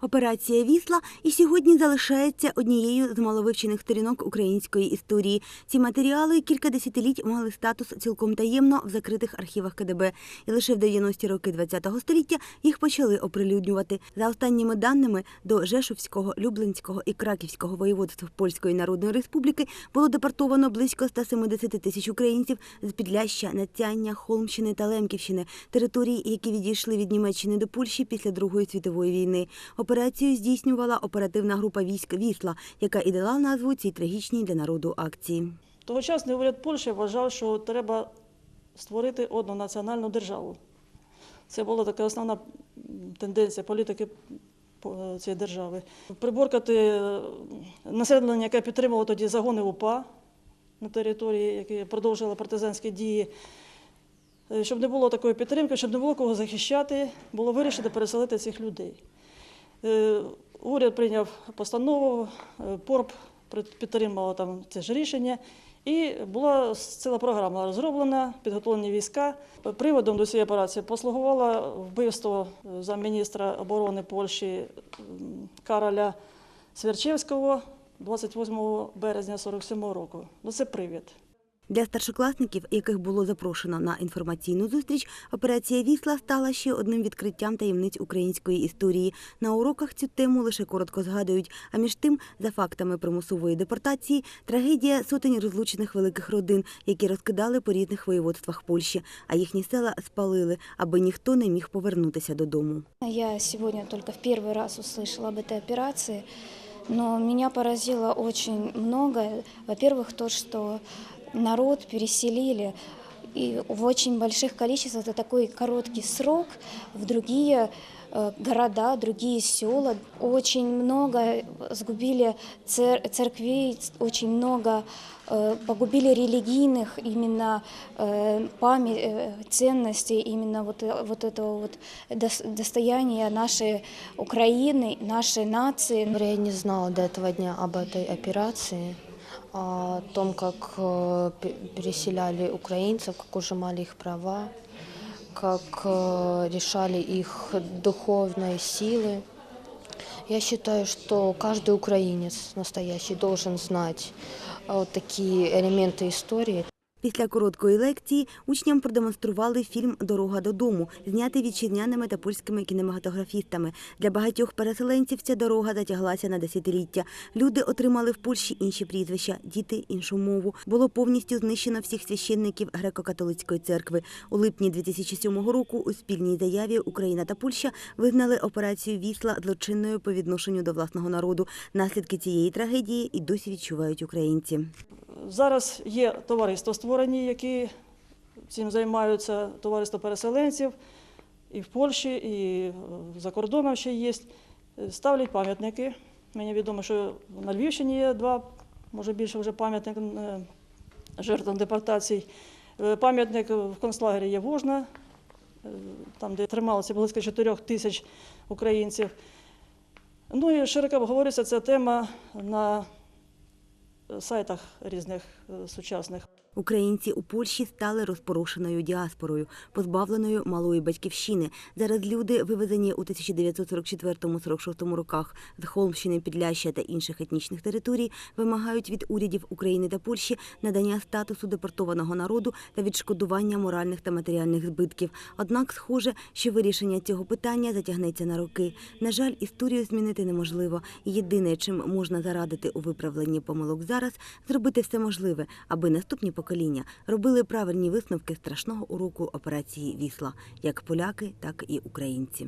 Операція Вісла і сьогодні залишається однією з маловивчених сторінок української історії. Ці матеріали кілька десятиліть мали статус цілком таємно в закритих архівах КДБ, і лише в 90-ті роки ХХ століття їх почали оприлюднювати. За останніми даними до Жешувського, Люблинського і Краківського воєводств Польської Народної Республіки було депортовано близько 170 тисяч українців з Підляща, Нацяння, Холмщини та Лемківщини, території, які відійшли від Німеччини до Польщі після Другої світової війни. Операцію здійснювала оперативна група військ Вісла, яка і дала назву цій трагічній для народу акції. Тогочасний уряд Польщі вважав, що треба створити одну національну державу. Це була така основна тенденція політики цієї держави. Приборкати е, населення, яке підтримувало тоді загони УПА на території, які продовжували партизанські дії. Е, Щоб не було такої підтримки, щоб не було кого захищати, було вирішено переселити цих людей. Е, Уряд прийняв постанову, е, ПОРП підтримував там це ж рішення, і була ціла програма розроблена, підготовлені війська. Приводом до цієї операції послугувало вбивство е, замміністра оборони Польщі м, Кароля Сверчевського 28 березня 47 року. Ну це привід. Для старшокласників, яких було запрошено на інформаційну зустріч, операція Вісла стала ще одним відкриттям таємниць української історії. На уроках цю тему лише коротко згадують. А між тим, за фактами примусової депортації, трагедія сотень розлучених великих родин, які розкидали по різних воєводствах Польщі, а їхні села спалили, аби ніхто не міг повернутися додому. Я сегодня только в первый раз услышала об этой операции, но меня поразило очень многое. Во-первых, то, что народ переселили и в очень больших количествах за такой короткий срок в другие э, города, другие села. Очень много сгубили цер- церквей, очень много э, погубили религийных именно э, память, э, ценностей, именно вот, э, вот этого вот дос- достояния нашей Украины, нашей нации. Я не знала до этого дня об этой операции, о том, как э, пе- переселяли украинцев, как ужимали их права, как э, решали их духовные силы. Я считаю, что каждый украинец настоящий должен знать э, вот такие элементы истории. Після короткої лекції учням продемонстрували фільм Дорога додому, знятий вітчизняними та польськими кінематографістами. Для багатьох переселенців ця дорога затяглася на десятиліття. Люди отримали в Польщі інші прізвища, діти іншу мову. Було повністю знищено всіх священників греко-католицької церкви. У липні 2007 року у спільній заяві Україна та Польща визнали операцію Вісла злочинною по відношенню до власного народу. Наслідки цієї трагедії і досі відчувають українці. Зараз є товариства створені, які цим займаються, товариство переселенців і в Польщі, і е, за кордоном ще є. Ставлять пам'ятники. Мені відомо, що на Львівщині є два, може більше вже пам'ятник е, жертвам депортацій. Е, Пам'ятник в концлагері є Вожна, там, де трималося близько 4 тисяч українців. Ну і широко обговорюється ця тема на сайтах різних сучасних. Українці у Польщі стали розпорошеною діаспорою, позбавленою малої батьківщини. Зараз люди, вивезені у 1944-46 роках з Холмщини, Підляща та інших етнічних територій, вимагають від урядів України та Польщі надання статусу депортованого народу та відшкодування моральних та матеріальних збитків. Однак, схоже, що вирішення цього питання затягнеться на роки. На жаль, історію змінити неможливо. Єдине, чим можна зарадити у виправленні помилок зараз, зробити все можливе, аби наступні покоління робили правильні висновки страшного уроку операції Вісла, як поляки, так і українці.